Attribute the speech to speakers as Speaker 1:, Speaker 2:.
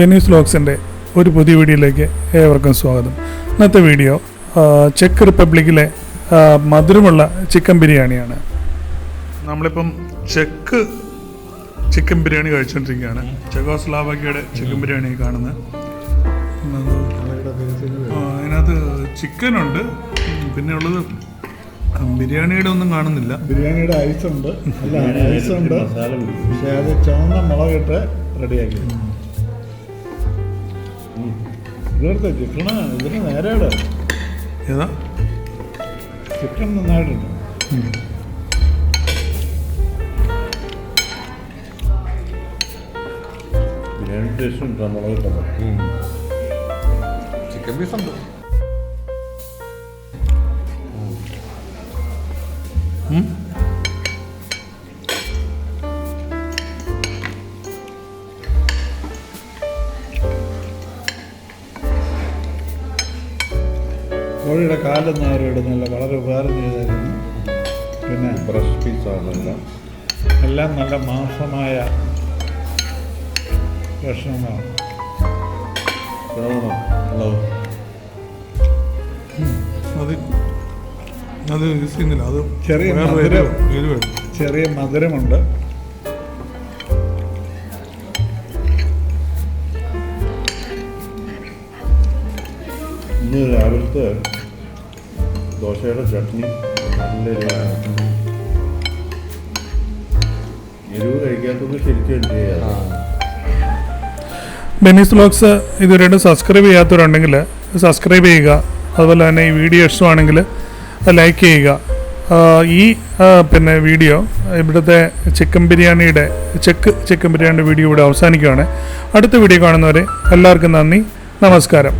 Speaker 1: ബെനീസ് ലോക്സിന്റെ ഒരു പുതിയ വീഡിയോയിലേക്ക് ഏവർക്കും സ്വാഗതം. ഇന്നത്തെ വീഡിയോ ചെക്ക് റിപ്പബ്ലിക്കിലെ മധുരമുള്ള ചിക്കൻ ബിരിയാണിയാണ്. നമ്മളിപ്പം ചെക്ക് ചിക്കൻ ബിരിയാണി കഴിച്ചുകൊണ്ടിരിക്കുകയാണ് ചെക്കോസ്ലാവാക്കിയുടെ ചിക്കൻ ബിരിയാണി കാണുന്നത്. അതിനകത്ത് ചിക്കനുണ്ട്. പിന്നെ ഉള്ളത് ബിരിയാണിയുടെ ഒന്നും കാണുന്നില്ല.
Speaker 2: ബിരിയാണിയുടെ ഐസ് ഉണ്ട് അല്ല ഐസ് ഉണ്ട് പക്ഷെ അത് ചുവന്ന മുളകിട്ട് റെഡിയാക്കി ഇവിടുത്തെ ചിക്കണ് ഇതിന് നേരെയുടെ
Speaker 1: ഏതാ?
Speaker 2: ചിക്കൻ നന്നായിട്ടുണ്ട്.
Speaker 3: ബിരിയാണി ടേസ്റ്റ് ഉണ്ട് മുളക് ഇട്ടപ്പോൾ
Speaker 4: ചിക്കൻ പീസ് ഉണ്ട്?
Speaker 2: കോഴിയുടെ കാലം നേരം ഇടുന്നില്ല വളരെ ഉപകാരം ചെയ്തായിരുന്നു. പിന്നെ
Speaker 3: ബ്രഷ് പീസാണെല്ലാം
Speaker 2: എല്ലാം നല്ല മാസമായ ഭക്ഷണങ്ങളാണ്.
Speaker 1: അത് അത് യൂസ് ചെയ്യുന്നില്ല അത്
Speaker 2: ചെറിയ
Speaker 1: വേറെ
Speaker 2: മധുരം.
Speaker 1: എരിവ്-
Speaker 2: ചെറിയ മധുരമുണ്ട്.
Speaker 3: ഇന്ന് രാവിലത്തെ ദോശയുടെ ചട്നി നല്ല എരിവ് കഴിക്കാത്തത് ശരിക്കും എന്ത് ചെയ്യാം?
Speaker 1: ബെനീസ് വ്ലോഗ്സ് ഇതുവരെയായിട്ട് സബ്സ്ക്രൈബ് ചെയ്യാത്തവരുണ്ടെങ്കിൽ സബ്സ്ക്രൈബ് ചെയ്യുക. അതുപോലെ തന്നെ ഈ വീഡിയോ ഇഷ്ടമാണെങ്കിൽ ലൈക്ക് ചെയ്യുക. ഈ പിന്നെ വീഡിയോ ഇവിടുത്തെ ചിക്കൻ ബിരിയാണിയുടെ ചെക്ക് ചിക്കൻ ബിരിയാണിയുടെ വീഡിയോ ഇവിടെ അവസാനിക്കുകയാണ്. അടുത്ത വീഡിയോ കാണുന്നവരെ എല്ലാവർക്കും നന്ദി. നമസ്കാരം.